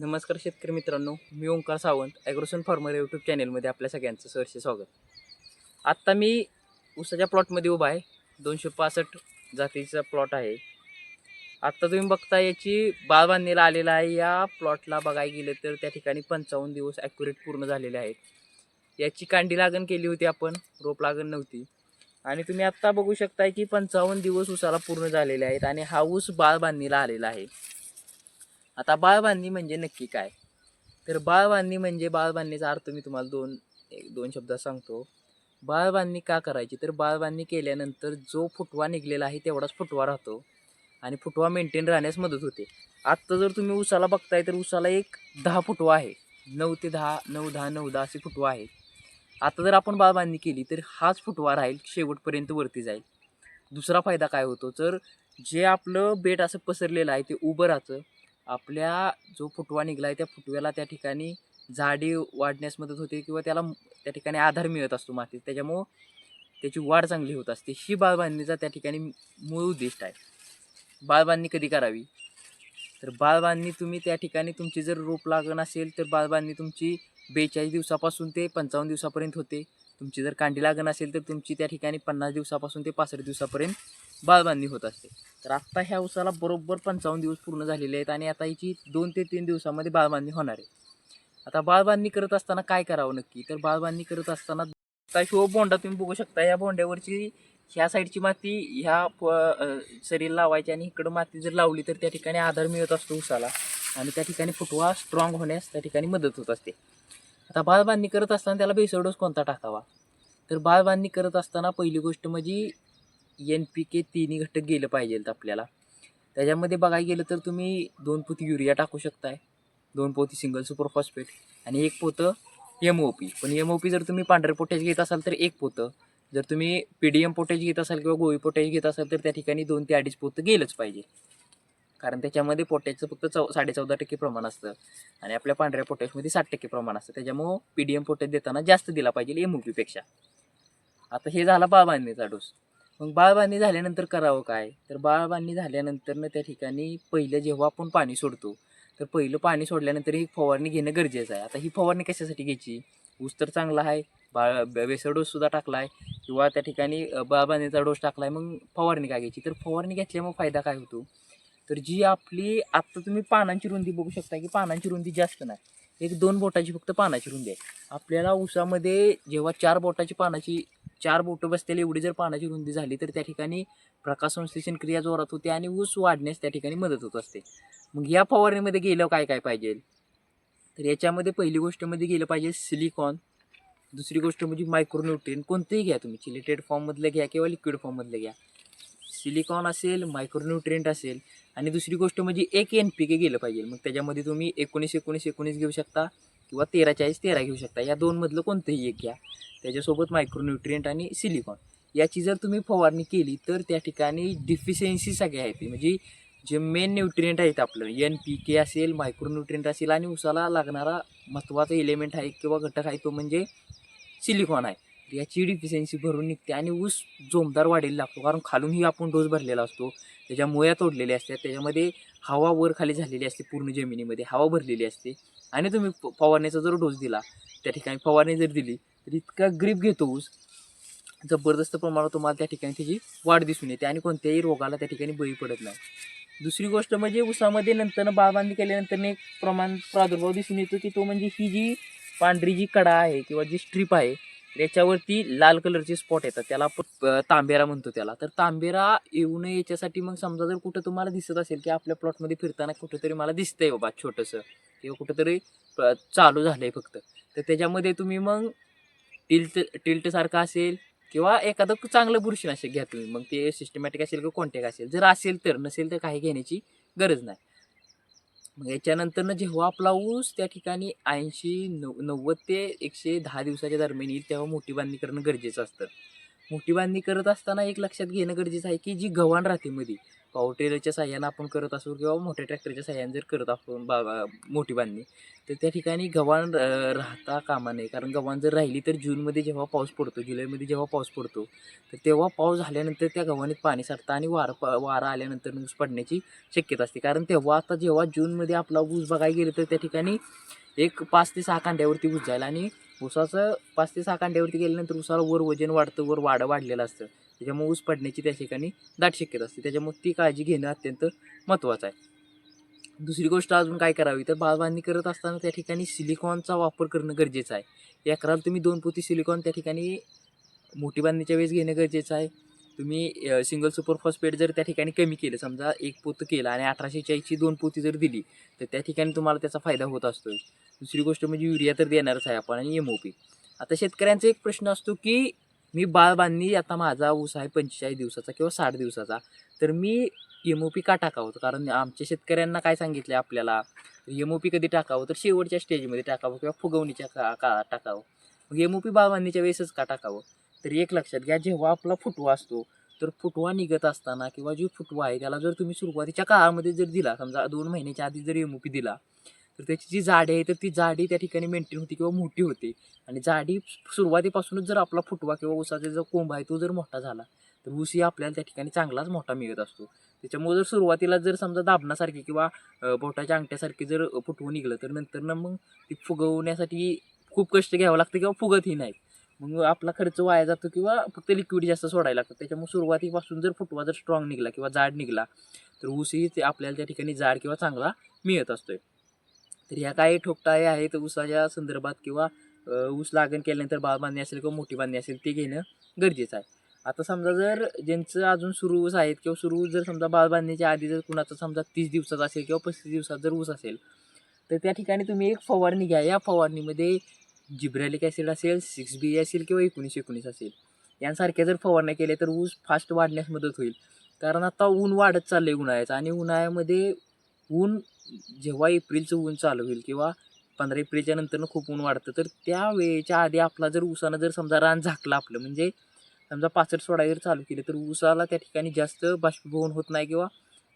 नमस्कार शेतकरी मित्रांनो मी Omkar Sawant Agroson farmer YouTube चॅनेलमध्ये आपल्या सगळ्यांचं सहर्ष स्वागत. आत्ता मी उसाच्या प्लॉटमध्ये उभा आहे. दोनशे पासष्ट जातीचा प्लॉट आहे. आत्ता तुम्ही बघता याची बाळ बांधणीला आलेला आहे. या प्लॉटला बघायला गेलं तर त्या ठिकाणी पंचावन्न दिवस ॲक्युरेट पूर्ण झालेले आहेत. याची कांडी लागण केली होती आपण रोप लागण नव्हती. आणि तुम्ही आत्ता बघू शकताय की पंचावन्न दिवस उसाला पूर्ण झालेले आहेत आणि हा ऊस बाळ बांधणीला आलेला आहे. आता बाळबांधणी म्हणजे नक्की काय? तर बाळबांधणी म्हणजे बाळबांधणीचा अर्थ मी तुम्हाला दोन एक दोन शब्दात सांगतो. बाळबांधणी का करायची? तर बाळबांधणी केल्यानंतर जो फुटवा निघलेला आहे तेवढाच फुटवा राहतो आणि फुटवा मेंटेन राहण्यास मदत होते. आत्ता जर तुम्ही उसाला बघताय तर उसाला एक दहा फुटवा आहे. नऊ ते दहा नऊ दहा नऊ दहा असे फुटवा आहे आता जर आपण बाळबांधणी केली तर हाच फुटवा राहील शेवटपर्यंत वरती जाईल. दुसरा फायदा काय होतो? तर जे आपलं बेट असं पसरलेलं आहे ते उभं राहतं. आपल्या जो फुटवा निघला आहे त्या फुटव्याला त्या ठिकाणी झाडी वाढण्यास मदत होते किंवा त्याला त्या ठिकाणी आधार मिळत असतो मातीत. त्याच्यामुळं त्याची वाढ चांगली होत असते. ही बाळबांधणीचा त्या ठिकाणी मूळ उद्दिष्ट आहे. बाळबांधणी कधी करावी? तर बाळबांधणी तुम्ही त्या ठिकाणी तुमची जर रोप लागण असेल तर बाळबांधणी तुमची बेचाळीस दिवसापासून ते पंचावन्न दिवसापर्यंत होते. तुमची जर कांडी लागण असेल तर तुमची त्या ठिकाणी पन्नास दिवसापासून ते पासष्ट दिवसापर्यंत बाळबांधणी होत असते. तर आत्ता ह्या उसाला बरोबर पंचावन्न दिवस पूर्ण झालेले आहेत आणि आता याची दोन ते तीन दिवसामध्ये बाळबांधणी होणार आहे. आता बाळबांधणी करत असताना काय करावं नक्की? तर बाळबांधणी करत असताना आता ह्यो बोंडा तुम्ही बघू शकता या बोंड्यावरची ह्या साईडची माती ह्या शरीर लावायची आणि इकडं माती जर लावली तर त्या ठिकाणी आधार मिळत असतो उसाला. आणि त्या ठिकाणी फुटवा स्ट्रॉंग होण्यास त्या ठिकाणी मदत होत असते. आता बाळबांधणी करत असताना त्याला बेसळ डोस कोणता टाकावा? तर बाळबांधणी करत असताना पहिली गोष्ट म्हणजे एन पी के तिन्ही घटक गेलं पाहिजेत आपल्याला. त्याच्यामध्ये बघायला गेलं तर तुम्ही दोन पोती युरिया टाकू शकताय. दोन पोती सिंगल सुपर फॉस्फेट आणि एक पोतं एम ओ पी पण एम ओ पी जर तुम्ही पांढरे पोटॅश घेत असाल तर एक पोतं. जर तुम्ही पी डी एम पोटॅश घेत असाल किंवा गोळी पोटॅश घेत असाल तर त्या ठिकाणी दोन ते अडीच पोतं गेलंच पाहिजे. कारण त्याच्यामध्ये पोटॅशचं फक्त चौ साडे चौदा टक्के प्रमाण असतं. आणि आपल्या पांढऱ्या पोटॅशमध्ये साठ टक्के प्रमाण असतं. त्याच्यामुळं पी डी एम पोटॅश देताना जास्त दिला पाहिजे एम ओ पीपेक्षा आता हे झाला बाबांनीचा डोस मग बाळबांधणी झाल्यानंतर करावं काय? तर बाळबांधणी झाल्यानंतर त्या ठिकाणी पहिलं जेव्हा आपण पाणी सोडतो तर पहिलं पाणी सोडल्यानंतर ही फवारणी घेणं गरजेचं आहे. आता ही फवारणी कशासाठी घ्यायची? ऊस तर चांगला आहे बाळ बेसर डोससुद्धा टाकला आहे किंवा त्या ठिकाणी बाळबांधणीचा डोस टाकला आहे मग फवारणी काय घ्यायची? तर फवारणी घेतल्यामुळे फायदा काय होतो? तर जी आपली आत्ता तुम्ही पानांची रुंदी बघू शकता की पानांची रुंदी जास्त नाही. एक दोन बोटाची फक्त पानाची रुंदी आहे. आपल्याला ऊसामध्ये जेव्हा चार बोटाची पानाची चार बोटं बसलेली एवढी जर पाण्याची रुंदी झाली तर त्या ठिकाणी प्रकाशसंश्लेषण क्रिया जोरात होते आणि ऊस वाढण्यास त्या ठिकाणी मदत होत असते. मग या फवारणीमध्ये गेलं काय काय पाहिजे? तर याच्यामध्ये पहिली गोष्टमध्ये गेलं पाहिजे सिलिकॉन. दुसरी गोष्ट म्हणजे मायक्रोन्युट्रियन कोणतंही घ्या तुम्ही. चिलेटेड फॉर्ममधलं घ्या किंवा लिक्विड फॉर्ममधलं घ्या. सिलिकॉन असेल मायक्रोन्युट्रियंट असेल आणि दुसरी गोष्ट म्हणजे एक एन पी के गेलं पाहिजे. मग त्याच्यामध्ये तुम्ही एकोणीस एकोणीस एकोणीस घेऊ शकता किंवा तेरा चाळीस तेरा घेऊ शकता. या दोनमधलं कोणतंही एक घ्या. त्याच्यासोबत मायक्रोन्युट्रियंट आणि सिलिकॉन याची जर तुम्ही फवारणी केली तर त्या ठिकाणी डिफिशियन्सी सगळ्या आहेत. म्हणजे जे मेन न्यूट्रियंट आहेत आपलं एन पी के असेल मायक्रोन्युट्रियंट असेल आणि उसाला लागणारा महत्त्वाचा एलिमेंट आहे किंवा घटक आहे तो म्हणजे सिलिकॉन आहे. याची डिफिशियन्सी भरून निघते आणि ऊस जोमदार वाढेल लागतो. कारण खालूनही आपण डोस भरलेला असतो. त्याच्या मुळ्या तोडलेल्या असतात. त्याच्यामध्ये हवा वर खाली झालेली असते पूर्ण जमिनीमध्ये. हवा भरलेली असते. आणि तुम्ही फवारणीचा जर डोस दिला त्या ठिकाणी फवारणी जर दिली तर इतका ग्रीप घेतो ऊस. जबरदस्त प्रमाणात तुम्हाला त्या ठिकाणी त्याची वाढ दिसून येते आणि कोणत्याही रोगाला त्या ठिकाणी बळी पडत नाही. दुसरी गोष्ट म्हणजे ऊसामध्ये नंतर बाबांनी केल्यानंतर एक प्रमाण प्रादुर्भाव दिसून येतो की तो म्हणजे ही जी पांढरी जी कडा आहे किंवा जी स्ट्रीप आहे त्याच्यावरती लाल कलरचे स्पॉट येतात. त्याला आपण तांबेरा म्हणतो त्याला. तर तांबेरा येऊ नये याच्यासाठी मग समजा जर कुठं तुम्हाला दिसत असेल की आपल्या प्लॉटमध्ये फिरताना कुठंतरी मला दिसतंय बाबा छोटंसं किंवा कुठंतरी चालू चालू आहे फक्त. तर त्याच्यामध्ये तुम्ही मग टिल्ट टिल्टसारखं असेल किंवा एखादं चांगलं बुरशीनाशक घ्या तुम्ही. मग ते सिस्टमॅटिक असेल किंवा कॉन्टॅक्ट असेल. जर असेल तर नसेल तर काही घेण्याची गरज नाही. मग याच्यानंतरनं जेव्हा आपला ऊस त्या ठिकाणी ऐंशी नव नव्वद ते एकशे दहा दिवसाच्या दरम्यान येईल तेव्हा मोठी बांधणी करणं गरजेचं असतं. मोठी बांधणी करत असताना एक लक्षात घेणं गरजेचं आहे की जी गव्हाण राहते मध्ये पावर टेलरच्या साह्यानं आपण करत असू किंवा मोठ्या ट्रॅक्टरच्या साह्यानं जर करत आपण बागा मोठी बांधणी तर त्या ठिकाणी गव्हाण राहता कामा नये. कारण गव्हाण जर राहिली तर जूनमध्ये जेव्हा पाऊस पडतो जुलैमध्ये जेव्हा पाऊस पडतो तर तेव्हा पाऊस झाल्यानंतर त्या गव्हाणीत पाणी साठतं आणि वारं प वारा आल्यानंतर ऊस पडण्याची शक्यता असते. कारण तेव्हा आता जेव्हा जूनमध्ये आपला ऊस बघायला गेलं तर त्या ठिकाणी एक पाच ते सहा कांड्यावरती ऊस जाईल आणि ऊसाचं पाच ते सहा कांड्यावरती गेल्यानंतर ऊसाला वर वजन वाढतं वर वाढं वाढलेलं असतं. त्याच्यामुळे ऊस पडण्याची त्या ठिकाणी दाट शक्यता असते. त्याच्यामुळे ती काळजी घेणं अत्यंत महत्त्वाचं आहे. दुसरी गोष्ट अजून काय करावी? तर बाळबांधणी करत असताना त्या ठिकाणी सिलिकॉनचा वापर करणं गरजेचं आहे. एकराला तुम्ही दोन पोती सिलिकॉन त्या ठिकाणी मोठी बांधणीच्या वेळेस घेणं गरजेचं आहे. तुम्ही सिंगल सुपर फॉस्फेट जर त्या ठिकाणी कमी केलं समजा एक पोतं केलं आणि अठराशे चाळीसची दोन पोती जर दिली तर त्या ठिकाणी तुम्हाला त्याचा फायदा होत असतो दुसरी गोष्ट म्हणजे युरिया तर देणारच आहे आपण आणि एम ओ पी आता शेतकऱ्यांचा एक प्रश्न असतो की मी बाळ बांधणी आता माझा ऊस आहे पंचेचाळीस दिवसाचा किंवा साठ दिवसाचा. तर मी एम ओ पी का टाकावं? कारण आमच्या शेतकऱ्यांना काय सांगितलं आपल्याला? एम ओ पी कधी टाकावं? तर शेवटच्या स्टेजमध्ये टाकावं किंवा फुगवणीच्या का काळात टाकावं? मग एम ओ पी बाळ बांधणीच्या वेळेसच का टाकावं? तर एक लक्षात घ्या जेव्हा आपला फुटवा असतो तर फुटवा निघत असताना किंवा जो फुटवा आहे त्याला जर तुम्ही सुरुवातीच्या काळामध्ये जर दिला समजा दोन महिन्याच्या आधी जर एम ओ पी दिला तर त्याची जी जाडी आहे तर ती जाडी त्या ठिकाणी मेंटेन होती किंवा मोठी होते. आणि जाडी सुरुवातीपासूनच जर आपला फुटवा किंवा ऊसाचा जो कोंब आहे तो जर मोठा झाला तर ऊसही आपल्याला त्या ठिकाणी चांगलाच मोठा मिळत असतो. त्याच्यामुळे जर सुरुवातीला जर समजा दाबण्यासारखी किंवा बोटाच्या अंगठ्यासारखी जर फुटवून निघलं तर नंतर ना मग ती फुगवण्यासाठी खूप कष्ट घ्यावं लागतं किंवा फुगतही नाही मग आपला खर्च वाया जातो किंवा फक्त लिक्विड जास्त सोडायला लागतं. त्याच्यामुळे सुरुवातीपासून जर फुटवा जर स्ट्रॉंग निघला किंवा जाड निघला तर ऊसही ते आपल्याला त्या ठिकाणी जाड किंवा चांगला मिळत असतोय. तर ह्या काही ठोकटाळे आहेत ऊसाच्या संदर्भात किंवा ऊस लागण केल्यानंतर बाळ बांधणी असेल किंवा मोठी बांधणी असेल ते घेणं गरजेचं आहे. आता समजा जर ज्यांचं अजून सुरू ऊस आहेत किंवा सुरू ऊस जर समजा बाळ बांधणीच्या आधी जर कुणाचा समजा तीस दिवसाचा असेल किंवा पस्तीस दिवसात जर ऊस असेल तर त्या ठिकाणी तुम्ही एक फवारणी घ्या. या फवारणीमध्ये जिब्रॅलिक ॲसिड असेल सिक्स बी असेल किंवा एकोणीस एकोणीस असेल यांसारख्या जर फवारण्या केल्या तर ऊस फास्ट वाढण्यास मदत होईल. कारण आता ऊन वाढत चाललं आहे उन्हाळ्याचं आणि उन्हाळ्यामध्ये ऊन जेव्हा एप्रिलचं ऊन चालू होईल किंवा पंधरा एप्रिलच्या नंतरनं खूप ऊन वाढतं तर त्या वेळेच्या आधी आपला जर ऊसानं जर समजा रान झाकलं आपलं म्हणजे समजा पाचट सोडा जर चालू केलं तर ऊसाला त्या ठिकाणी जास्त बाष्पीभवन होत नाही किंवा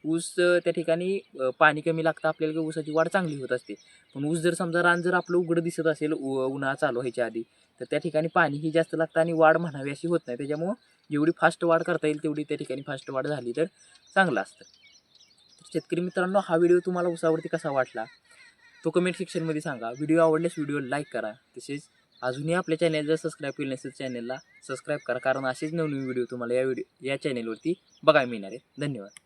ऊस त्या ठिकाणी पाणी कमी लागतं आपल्याला किंवा ऊसाची वाढ चांगली होत असते. पण ऊस जर समजा रान जर आपलं उघडं दिसत असेल उ- उन्हाळा चालू व्हायच्या आधी तर त्या ठिकाणी पाणीही जास्त लागतं आणि वाढ म्हणावी अशी होत नाही. त्याच्यामुळं जेवढी फास्ट वाढ करता येईल तेवढी त्या ठिकाणी फास्ट वाढ झाली तर चांगलं असतं. शेतकरी मित्रांनो हा व्हिडिओ तुम्हाला उसावरती कसा वाटला? तो कमेंट सेक्शनमध्ये सांगा. व्हिडिओ आवडल्यास व्हिडिओ लाईक करा. तसेच अजूनही आपल्या चॅनल जर सबस्क्राईब केलं नसेल चॅनलला सबस्क्राईब करा. कारण असेच नवनवीन व्हिडिओ तुम्हाला या व्हिडिओ या चॅनलवरती बघायला मिळणार आहे धन्यवाद.